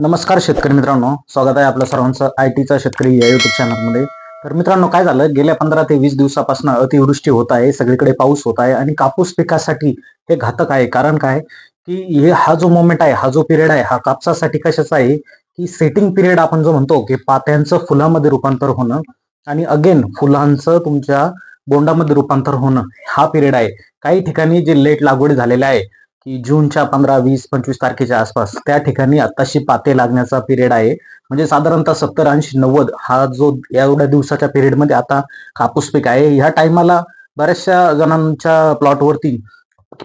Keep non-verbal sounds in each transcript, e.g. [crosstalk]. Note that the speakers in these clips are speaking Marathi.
नमस्कार शेतकरी मित्रांनो स्वागत आहे आपल्या सर्वांचं आय टीचा शेतकरी या युट्यूब चॅनलमध्ये तर मित्रांनो काय झालं? गेल्या पंधरा ते वीस दिवसापासून अतिवृष्टी होत आहे सगळीकडे पाऊस होत आहे आणि कापूस पिकासाठी हे घातक आहे. कारण काय? की हे हा जो मोमेंट आहे हा जो पिरियड आहे हा कापसासाठी कशाचा आहे? की सेटिंग पिरियड आपण जो म्हणतो की पात्यांचं फुलामध्ये रूपांतर होणं आणि अगेन फुलांचं तुमच्या बोंडामध्ये रूपांतर होणं हा पिरियड आहे. काही ठिकाणी जे लेट लागवड झालेले आहे की जूनच्या पंधरा वीस पंचवीस तारखेच्या आसपास त्या ठिकाणी आताशी पाते लागण्याचा पिरियड आहे. म्हणजे साधारणतः सत्तर ऐंशी नव्वद हा जो एवढ्या दिवसाच्या पिरियडमध्ये आता कापूस पीक आहे. ह्या टायमाला बऱ्याचशा जणांच्या प्लॉटवरती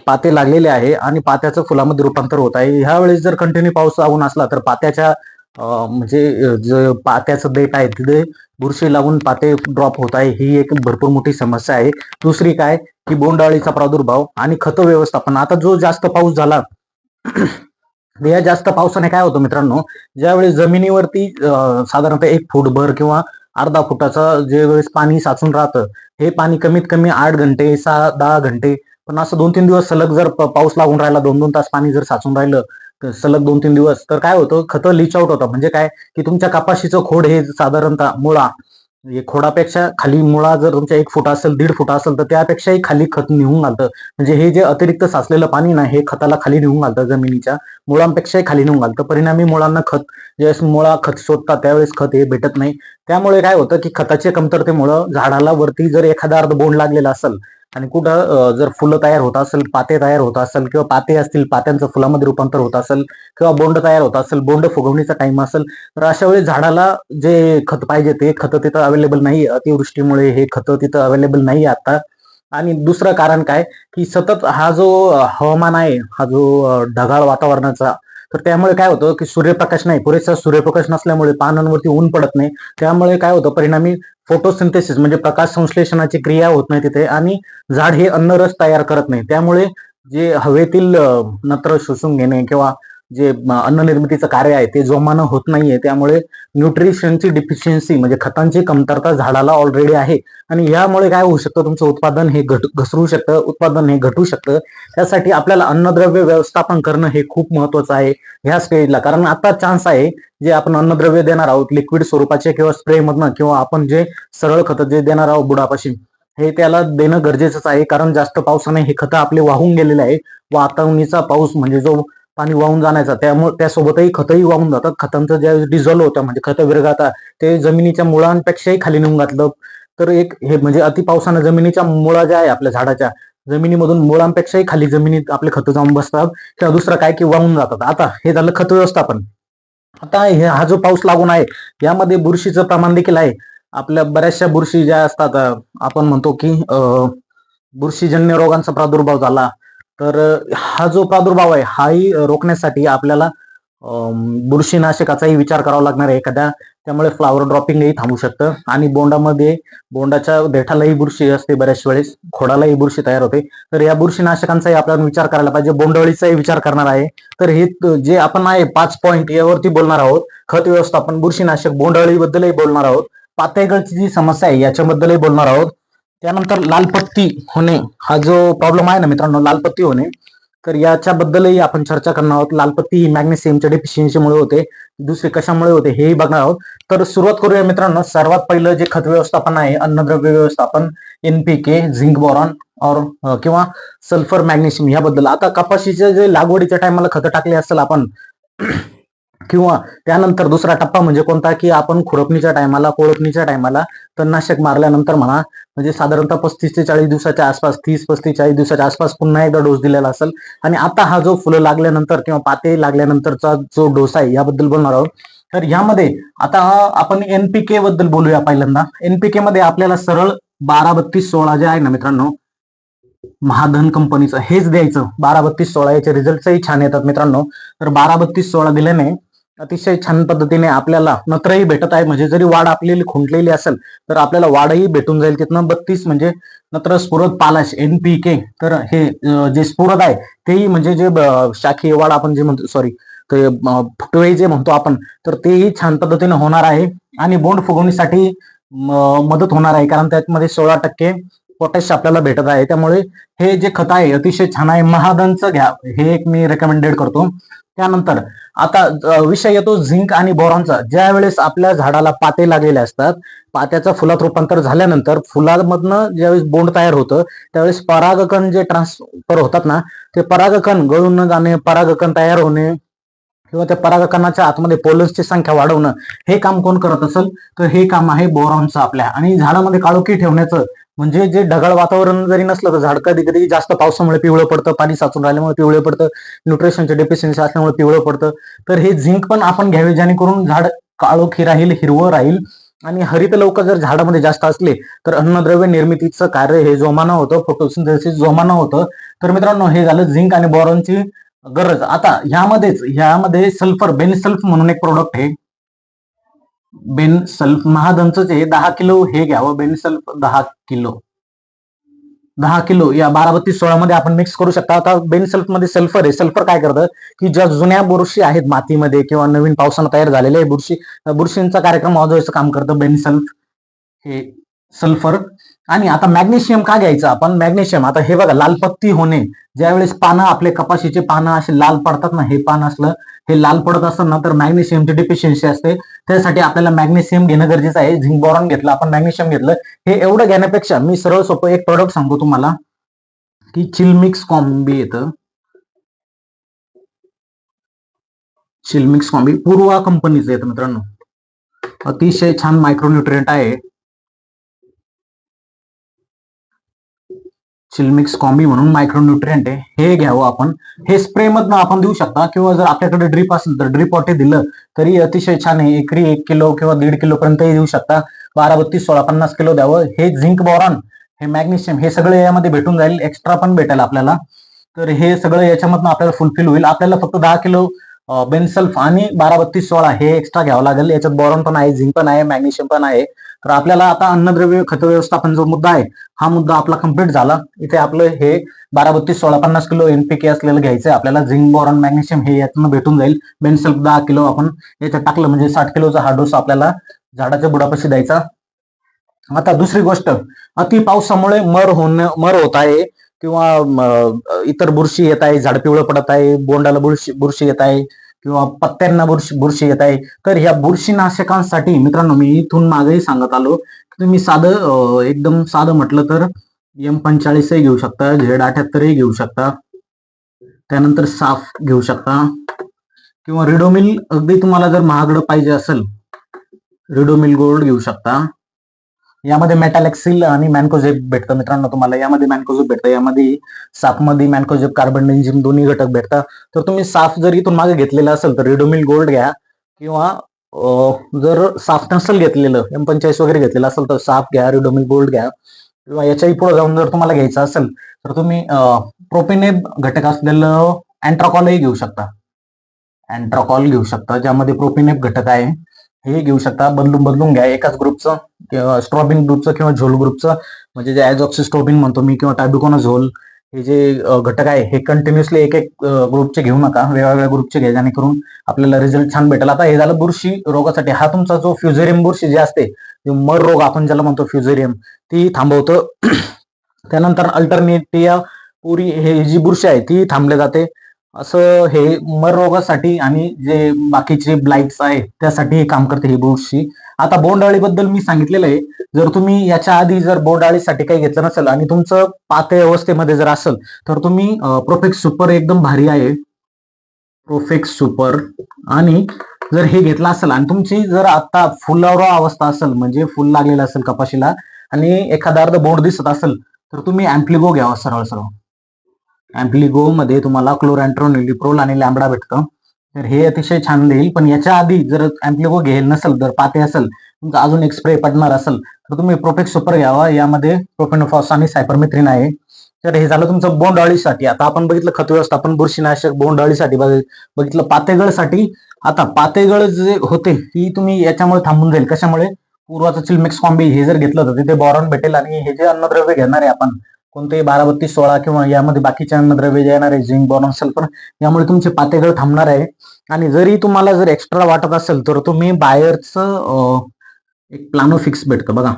पाते लागलेले आहे आणि पात्याचं फुलामध्ये रूपांतर होत आहे. ह्या वेळेस जर कंटिन्यू पाऊस लागून असला तर पात्याच्या म्हणजे जे पात्याचं देठ आहे तिथे बुरशी लागून पाते ड्रॉप होत आहे. ही एक भरपूर मोठी समस्या आहे. दुसरी काय की बोंडअळीचा प्रादुर्भाव आणि खत व्यवस्थापन. आता जो जास्त पाऊस झाला [clears throat] या जास्त पावसाने काय होतं मित्रांनो ज्यावेळेस जमिनीवरती साधारणतः एक फूट भर किंवा अर्धा फुटाचा जे वेळेस पाणी साचून राहतं हे पाणी कमीत कमी आठ घंटे सहा दहा घंटे पण असं दोन तीन दिवस सलग जर पाऊस लागून राहिला दोन दोन तास पाणी जर साचून राहिलं सलग दोन तीन दिवस. तर काय होतं खतं लिच आउट होतं म्हणजे काय? की तुमच्या कपाशीचं खोड हे साधारणतः मुळा खोडापेक्षा खाली मुळा जर तुमच्या एक फुट असेल दीड फुट असेल तर त्यापेक्षाही खाली खत निघून घालतं. म्हणजे हे जे अतिरिक्त साचलेलं पाणी ना हे खताला खाली निघून घालतं जमिनीच्या. मुळांपेक्षाही खाली निघून घालतं. परिणामी मुळांना खत ज्यावेळेस मुळा खत शोधतात त्यावेळेस खत हे भेटत नाही. त्यामुळे काय होतं की खताच्या कमतरतेमुळं झाडाला वरती जर एखादा अर्ध बोंड लागलेला असेल आणि कुठं जर फुलं तयार होत असेल पाते तयार होत असेल किंवा पाते असतील पात्यांचं फुलामध्ये रूपांतर होत असेल किंवा बोंड तयार होत असेल बोंड फुगवणीचा टाइम असेल तर अशा वेळी झाडाला जे खत पाहिजे ते खत तिथं अवेलेबल नाही अतिवृष्टीमुळे हे खत तिथं अवेलेबल नाही आता. आणि दुसरं कारण काय की सतत हा जो हवामान आहे हा जो ढगाळ वातावरणाचा तर त्यामुळे काय होतं की सूर्यप्रकाश नाही पुरेसा सूर्यप्रकाश नसल्यामुळे पानांवरती ऊन पडत नाही. त्यामुळे काय होतं परिणामी फोटोसिंथेसिस म्हणजे प्रकाश संश्लेषणाची क्रिया होत नाही तिथे आणि झाड हे अन्नरस तयार करत नाही. त्यामुळे जे हवेतील नत्र शोषून घेणे किंवा जे अन्न निर्मितीचं कार्य आहे ते जोमानं होत नाहीये. त्यामुळे न्यूट्रिशनची डिफिशियन्सी म्हणजे खतांची कमतरता झाडाला ऑलरेडी आहे. आणि यामुळे काय होऊ शकतं? तुमचं उत्पादन हे घट घसरू शकतं उत्पादन हे घटू शकतं. त्यासाठी आपल्याला अन्नद्रव्य व्यवस्थापन करणं हे खूप महत्वाचं आहे ह्या स्टेजला कारण आता चान्स आहे जे आपण अन्नद्रव्य देणार आहोत लिक्विड स्वरूपाचे किंवा स्प्रे मधनं किंवा आपण जे सरळ खतं जे देणार आहोत बुडापाशी हे त्याला देणं गरजेचंच आहे. कारण जास्त पावसाने हे खतं आपले वाहून गेलेले आहे. वातावरणीचा पाऊस म्हणजे जो पाणी वाहून जाण्याचा. त्यामुळे त्यासोबतही खतही वाहून जातात. खतांचं ज्या डिझॉल्व होतं म्हणजे खत विरघळतात ते जमिनीच्या मुळांपेक्षाही खाली नेऊन घातलं. तर एक हे म्हणजे अति पावसानं जमिनीच्या मुळा ज्या आहे आपल्या झाडाच्या जमिनीमधून मुळांपेक्षाही खाली जमिनीत आपले खतं जाऊन बसतात. किंवा दुसरं काय की वाहून जातात. आता हे झालं खत व्यवस्थापन. आता हे हा जो पाऊस लागून आहे यामध्ये बुरशीचं प्रमाण देखील आहे. आपल्या बऱ्याचशा बुरशी ज्या असतात आपण म्हणतो की अं, बुरशीजन्य रोगांचा प्रादुर्भाव झाला. तर हा जो प्रादुर्भाव आहे हाही रोखण्यासाठी आपल्याला बुरशीनाशकाचाही विचार करावा लागणार आहे. एखाद्या त्यामुळे फ्लावर ड्रॉपिंगही थांबू शकतं. आणि बोंडामध्ये बोंडाच्या देठालाही बुरशी असते बऱ्याच वेळेस. खोडालाही बुरशी तयार होते. तर या बुरशीनाशकांचाही आपल्याला विचार करायला पाहिजे. बोंडअळीचाही विचार करणार आहे. तर हे जे आपण आहे पाच पॉईंट यावरती बोलणार आहोत. खत व्यवस्थापन बुरशीनाशक बोंडवळीबद्दलही बोलणार आहोत. पातळगळची जी समस्या आहे याच्याबद्दलही बोलणार आहोत. त्यानंतर लालपत्ती होणे हा जो प्रॉब्लेम आहे ना मित्रांनो लालपत्ती होणे तर याच्याबद्दलही आपण चर्चा करणार आहोत. लालपत्ती ही मॅग्नेशियमच्या डेफिशियन्सीमुळे होते. दुसरी कशामुळे होते हेही बघणार आहोत. तर सुरुवात करूया मित्रांनो. सर्वात पहिलं जे खत व्यवस्थापन आहे अन्नद्रव्य व्यवस्थापन एनपीके झिंक बोरॉन और किंवा सल्फर मॅग्नेशियम याबद्दल आता कपाशीच्या जे लागवडीच्या टायमाला खतं टाकले असेल आपण किंवा त्यानंतर दुसरा टप्पा म्हणजे कोणता की आपण खुरपणीच्या टायमाला कोळपणीच्या टायमाला तणनाशक मारल्यानंतर म्हणा म्हणजे साधारणतः पस्तीस ते चाळीस दिवसाच्या आसपास तीस पस्तीस चाळीस दिवसाच्या आसपास पुन्हा एकदा डोस दिलेला असेल. आणि आता हा जो फुलं लागल्यानंतर किंवा पाते लागल्यानंतरचा जो डोस आहे याबद्दल बोलणार आहोत. तर यामध्ये आता आपण एनपीके बद्दल बोलूया पहिल्यांदा. एनपीके मध्ये आपल्याला सरळ बारा बत्तीस सोळा जे आहे ना मित्रांनो महाधन कंपनीचं हेच द्यायचं. बारा बत्तीस सोळा याचे रिझल्टही छान येतात मित्रांनो. तर बारा बत्तीस सोळा दिल्याने अतिशय छान पद्धतीने आपल्याला नत्रही भेटत आहे. म्हणजे जरी वाढ आपली खुंटलेली असेल तर आपल्याला वाढही भेटून जाईल. तिथनं बत्तीस म्हणजे नत्र स्फुरद पालाश एन पी के तर हे जे स्फुरद आहे तेही म्हणजे जे शाखी वाढ आपण जे म्हणतो सॉरी ते फुटवे जे म्हणतो आपण तर तेही छान पद्धतीने होणार आहे. आणि बोंड फुगवणीसाठी मदत होणार आहे. कारण त्यामध्ये सोळा टक्के पोटॅश आपल्याला भेटत आहे. त्यामुळे हे जे खत आहे अतिशय छान आहे. महादनचं घ्या. हे एक मी रेकमेंडेड करतो. त्यानंतर आता विषय येतो झिंक आणि बोरॉनचा. ज्या वेळेस आपल्या झाडाला पाते लागलेले असतात पात्याचं फुलात रूपांतर झाल्यानंतर फुलामधनं ज्यावेळेस बोंड तयार होतं त्यावेळेस परागकण जे ट्रान्सफर होतात ना ते परागकण गळून न जाणे परागकण तयार होणे किंवा त्या परागकणाच्या आतमध्ये पोलन्सची संख्या वाढवणं हे काम कोण करत असेल? तर हे काम आहे बोरॉनचं आपल्या. आणि झाडामध्ये काळोखी ठेवण्याचं म्हणजे जे ढगाळ वातावरण जरी नसलं तर झाड कधी कधी जास्त पावसामुळे पिवळं पडतं पाणी साचून राहिल्यामुळे पिवळं पडतं न्यूट्रिशनचे डेफिशियन्सी असल्यामुळे पिवळं पडतं. तर हे झिंक पण आपण घ्यावे जेणेकरून झाड काळोखी राहील हिरवं राहील. आणि हरित लवकर जर झाडामध्ये जास्त असले तर अन्नद्रव्य निर्मितीचं कार्य हे जोमानं होतं फोटोसिंथेसिस जोमानं होतं. तर मित्रांनो हे झालं झिंक आणि बॉरॉनची गरज. आता ह्यामध्येच ह्यामध्ये सल्फर बेनसल्फ म्हणून एक प्रोडक्ट आहे. बेन सल्फ महादनचं दहा किलो हे घ्यावं बेनसल्फ दहा किलो. दहा किलो या बारा बत्तीस सोळा मध्ये आपण मिक्स करू शकता. आता बेनसल्फमध्ये सल्फर आहे. सल्फर काय करतं की ज्या जुन्या बुरशी आहेत मातीमध्ये किंवा नवीन पावसानं तयार झालेल्या बुरशी बुरशींचा कार्यक्रम वाजवायचं काम करतं बेनसल्फ हे सल्फर. आणि आता मॅग्नेशियम का घ्यायचं आपण? मॅग्नेशियम. आता हे बघा लाल पत्ती होणे. ज्यावेळेस पानं आपले कपाशीचे पानं असे लाल पडतात ना हे पान असलं हे लाल पडत असतं ना तर मॅग्नेशियमची डिफिशियन्सी असते. त्यासाठी आपल्याला मॅग्नेशियम घेणं गरजेचं आहे. झिंक बोरॉन घेतलं आपण मॅग्नेशियम घेतलं हे एवढं घेण्यापेक्षा मी सरळ सोपं एक प्रोडक्ट सांगतो तुम्हाला की चिलमिक्स कॉम्बी येतं. चिलमिक्स कॉम्बी पूर्वा कंपनीचं येतं मित्रांनो. अतिशय छान मायक्रोन्युट्रियंट आहे. चिलमिक्स कॉम्बी म्हणून मायक्रोन्युट्रियंट आहे. हे घ्यावं आपण. हे स्प्रे मधन आपण देऊ शकता. किंवा जर आपल्याकडे ड्रीप असेल तर ड्रीप वाटे दिलं तरी अतिशय छान आहे. एकरी एक किलो किंवा दीड किलो पर्यंतही देऊ शकता. बारा बत्तीस सोळा पन्नास किलो द्यावं. हे झिंक बॉरॉन हे मॅग्नेशियम हे सगळं यामध्ये भेटून जाईल. एक्स्ट्रा पण भेटेल आपल्याला. तर हे सगळं याच्यामधनं आपल्याला फुलफिल होईल. आपल्याला फक्त दहा किलो बेनसल्फ आणि बारा बत्तीस सोळा हे एक्स्ट्रा घ्यावं लागेल. याच्यात बोरॉन पण आहे झिंक पण आहे मॅग्नेशियम पण आहे. तर आपल्याला आता अन्नद्रव्य खत व्यवस्थापन जो मुद्दा आहे हा मुद्दा आपला कंप्लीट झाला. इथे आपलं हे बारा बत्तीस सोळा पन्नास किलो एनपीके असलेलं घ्यायचं आपल्याला झिंक बोरॉन मॅग्नेशियम हे यातनं भेटून जाईल. बेनसल्फ दहा किलो आपण याच्यात टाकलं म्हणजे साठ किलोचा हा डोस आपल्याला झाडाच्या बुडापाशी द्यायचा. आता दुसरी गोष्ट अति पावसामुळे मर होणं मर होत आहे. किंवा इतर बुरशी येत आहे झाड पिवळं पडत आहे बोंडाला बुरशी बुरशी येत आहे किंवा पत्त्यांना बुरशी बुरशी येत आहे तर ह्या बुरशीनाशकांसाठी मित्रांनो मी इथून मागेही सांगत आलो की तुम्ही साधं एकदम साधं म्हटलं तर एम पंचाळीसही घेऊ शकता झेड अठ्याहत्तरही घेऊ शकता त्यानंतर साफ घेऊ शकता किंवा रिडोमिल अगदी तुम्हाला जर महागडं पाहिजे असेल रिडोमिल गोल्ड घेऊ शकता. यामध्ये मेटॅलेक्सिल आणि मॅनकोझेप भेटतं मित्रांनो तुम्हाला. यामध्ये मॅनकोझेप भेटतं. यामध्ये साफमध्ये मॅनकोझेप कार्बन डेंजिम दोन्ही घटक भेटतात तर तुम्ही साफ जर इथून मागे घेतलेलं असेल तर रिडोमिल गोल्ड घ्या किंवा जर साफ नसेल घेतलेलं एम पंचाळीस वगैरे घेतलेलं असेल तर साफ घ्या रिडोमिल गोल्ड घ्या. किंवा याच्याही पुढे जाऊन जर तुम्हाला घ्यायचं असेल तर तुम्ही प्रोपिनेब घटक असलेलं अँट्राकॉलही घेऊ शकता. अँट्राकॉल घेऊ शकता ज्यामध्ये प्रोपिनेब घटक आहे हे घेऊ शकता. बदलून बदलून घ्या. एकाच ग्रुपचं स्ट्रॉबिन ग्रुपचं किंवा झोल ग्रुपचं म्हणजे जे ॲझॉक्सिस्ट्रोबिन म्हणतो मी किंवा टॅबिकोना झोल हे जे घटक आहे हे कंटिन्युअसली एक एक ग्रुपचे घेऊ नका वेगवेगळ्या ग्रुपचे घ्या जेणेकरून आपल्याला रिझल्ट छान भेटेल. आता हे झालं बुरशी रोगासाठी. हा तुमचा जो फ्युझेरियम बुरशी जे असते मर रोग आपण ज्याला म्हणतो फ्युझेरियम ती थांबवतं. [clears throat] त्यानंतर अल्टरनेटिया पुरी हे जी बुरशी आहे ती थांबले जाते. असं हे मर रोगासाठी आणि जे बाकीचे ब्लाईट्स आहे त्यासाठी काम करते ही बुरशी. आता बोंडाळीबद्दल मी सांगितलेलं आहे. जर तुम्ही याच्या आधी जर बोंडाळीसाठी काही घेतलं नसेल आणि तुमचं पातळ अवस्थेमध्ये जर असेल तर तुम्ही प्रोफेक्स सुपर एकदम भारी आहे. प्रोफेक्स सुपर आणि जर हे घेतलं असेल आणि तुमची जर आता फुलावर अवस्था असेल म्हणजे फुल लागलेलं असेल कपाशीला आणि एखादा अर्ध बोंड दिसत असेल तर तुम्ही अँप्लिगो घ्यावा सरळ सरळ. अँप्लिगो मध्ये तुम्हाला क्लोरॅन्ट्रोन लिप्रोल आणि लॅम्बडा भेटतं. तर हे अतिशय छान देईल. पण याच्या आधी जर अँप्लिको घेईल नसेल जर पाते असेल तुमचा अजून एक स्प्रे पडणार असेल तर तुम्ही प्रोफेक्स सुपर घ्यावा. यामध्ये प्रोफेनोफॉस आणि सायपरमिथ्रिन आहे. तर हे झालं तुमचं बोंडअळीसाठी आता आपण बघितलं खत व्यवस्थापन बुरशीनाशक बोंडअळीसाठी अळीसाठी बघितलं पातेगळसाठी. आता पातेगळ जे होते ती तुम्ही याच्यामुळे थांबून जाईल. कशामुळे? पूर्वाचं चिलमिक्स कॉम्बी हे जर घेतलं तर तिथे बॉरॉन भेटेल आणि हे जे अन्नद्रव्य घेणार आहे आपण कोणतेही बारा बत्तीस सोळा किंवा यामध्ये बाकीच्या अन्नद्रव्य जे येणार आहे झिंक असेल सल्फर यामुळे तुमचे पातेगळ थांबणार आहे. आणि जरी तुम्हाला जर एक्स्ट्रा वाटत असेल तर तुम्ही बायरचं एक प्लानो फिक्स भेटतं बघा.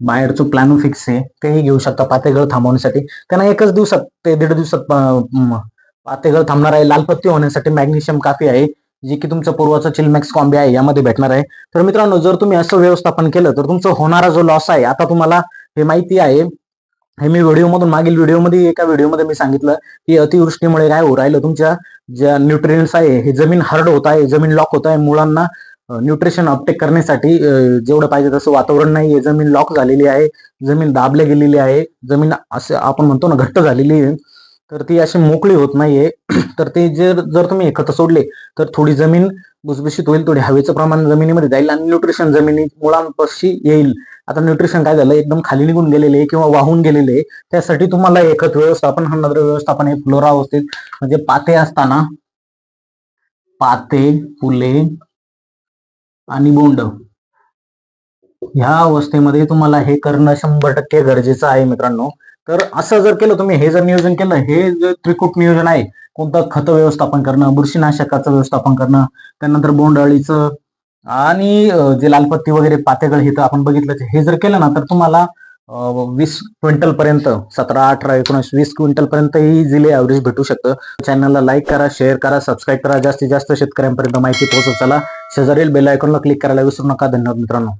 बाहेरचं प्लॅनो फिक्स आहे तेही घेऊ शकता पातेगळ थांबवण्यासाठी. त्यांना एकच दिवसात ते दीड दिवसात पातेगळ थांबणार आहे. लालपत्ती होण्यासाठी मॅग्नेशियम काफी आहे. जे की तुमचं पूर्वाचं चिलमॅक्स कॉम्बी आहे यामध्ये भेटणार आहे. तर मित्रांनो जर तुम्ही असं व्यवस्थापन केलं तर तुमचं होणारा जो लॉस आहे आता तुम्हाला हे माहिती आहे. हे मी व्हिडिओमधून मागील व्हिडिओमध्ये एका व्हिडिओमध्ये मी सांगितलं की अतिवृष्टीमुळे काय होऊ राहिलं? तुमच्या ज्या न्यूट्रियन्स आहे हे जमीन हार्ड होत आहे जमीन लॉक होत आहे. मुळांना न्यूट्रिशन अपटेक करण्यासाठी जेवढं पाहिजे तसं वातावरण नाही आहे. जमीन लॉक झालेली आहे जमीन दाबल्या गेलेली आहे. जमीन असं आपण म्हणतो ना घट्ट झालेली आहे. तर ती अशी मोकळी होत नाहीये. [clears throat] तर ते जर जर तुम्ही हे खतं सोडले तर थोडी जमीन भुसभुशीत होईल थोडी हवेचं प्रमाण जमिनीमध्ये जाईल आणि न्यूट्रिशन जमिनी मुळांपाशी येईल. आता न्यूट्रिशन काय झालं? एकदम खाली निघून गेलेले किंवा वाहून गेलेले त्यासाठी तुम्हाला हे खत व्यवस्थापन अन्नद्रव्य व्यवस्थापन हे फ्लोरा अवस्थेत म्हणजे पाते असताना पाते फुले आणि बोंड. ह्या अवस्थेमध्ये तुम्हाला हे करणं शंभर टक्के गरजेचं आहे मित्रांनो. तर असं जर केलं तुम्ही हे जर नियोजन केलं हे जे त्रिकूट नियोजन आहे कोणतं खत व्यवस्थापन करणं बुरशीनाशकाचं व्यवस्थापन करणं त्यानंतर बोंडअळीचं आणि जे लालपत्ती वगैरे पातेगळ हे तर आपण बघितलं हे जर केलं ना तर तुम्हाला वीस क्विंटल पर्यंत सतरा अठरा एकोणीस वीस क्विंटल पर्यंत ही जिले ॲव्हरेज भेटू शकतं. चॅनलला लाईक करा शेअर करा सबस्क्राईब करा. जास्तीत जास्त शेतकऱ्यांपर्यंत माहिती पोहोचत चला. शेजारील बेल आयकॉनला क्लिक करायला विसरू नका. धन्यवाद मित्रांनो.